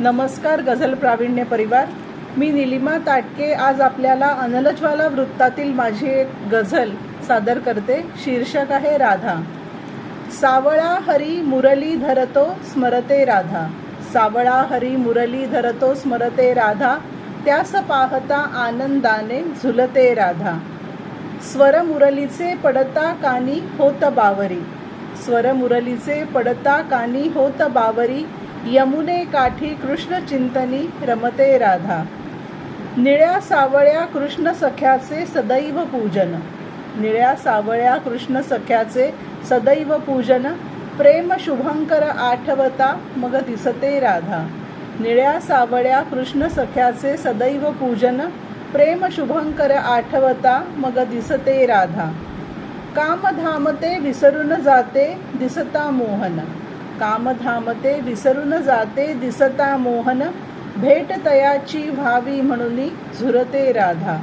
नमस्कार गझल प्रावीण्य परिवार. मी निलिमा ताटके. आज आपल्याला अनलज्वाला वृत्तातील माझी एक गझल सादर करते. शीर्षक आहे राधा. सावळा हरी मुरली धरतो स्मरते राधा. सावळा हरी मुरली धरतो स्मरते राधा. त्यास पाहता आनंदाने झुलते राधा. स्वर मुरलीचे पडता कानी होत बावरी. स्वर मुरलीचे पडता कानी होत बावरी. यमुने काठी कृष्ण चिंतनी रमते राधा. निळ्या सावळ्या कृष्ण सख्याचे सदैव पूजन. निळ्या सावळ्या कृष्ण सख्याचे सदैव पूजन. प्रेम शुभंकर आठवता मग दिसते राधा. निळ्या सावळ्या कृष्ण सख्याचे सदैव पूजन. प्रेम शुभंकर आठवता मग दिसते राधा. कामधामते विसरून जाते दिसता मोहन. कामधामते विसरून जाते दिसता मोहन. भेट तयाची व्हावी म्हणून झुरते राधा.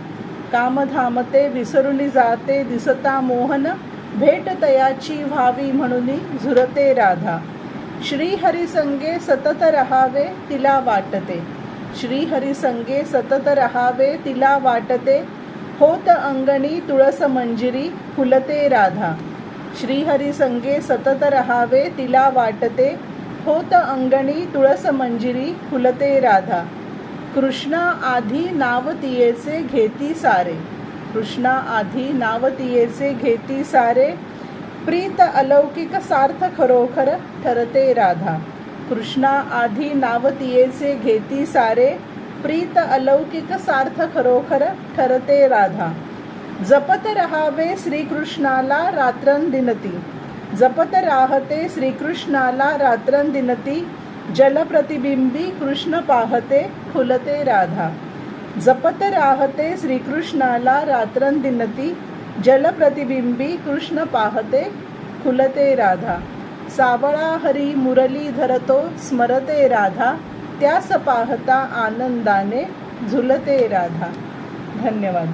कामधामते विसरून जाते दिसता मोहन. भेट तयाची व्हावी म्हणून झुरते राधा. श्रीहरिसंगे सतत रहावे तिला वाटते. श्रीहरिसंगे सतत रहावे तिला वाटते. होत अंगणी तुळस मंजिरी फुलते राधा. श्रीहरी संगे सतत रहावे तिला वाटते होत अंगणी तुळस मंजिरी फुलते राधा. कृष्णा आधी नावतीयेचे घेती सारे. कृष्णा आधी नावतीयेचे घेती सारे. प्रीत अलौकिक सार्थ खरोखर ठरते राधा. कृष्णा आधी नावतीयेचे घेती सारे. प्रीत अलौकिक सार्थ खरोखर ठरते राधा. जपत राहावे श्रीकृष्णाला रात्रंदिनती. जपत राहते श्रीकृष्णाला रात्रंदिनती. जलप्रतिबिंबी कृष्ण पाहते खुलते राधा. जपत राहते श्रीकृष्णाला रात्रंदिनती. जलप्रतिबिंबी कृष्ण पाहते खुलते राधा. सावळा हरी मुरली धरतो स्मरते राधा. त्यास पाहता आनंदाने झुलते राधा. धन्यवाद.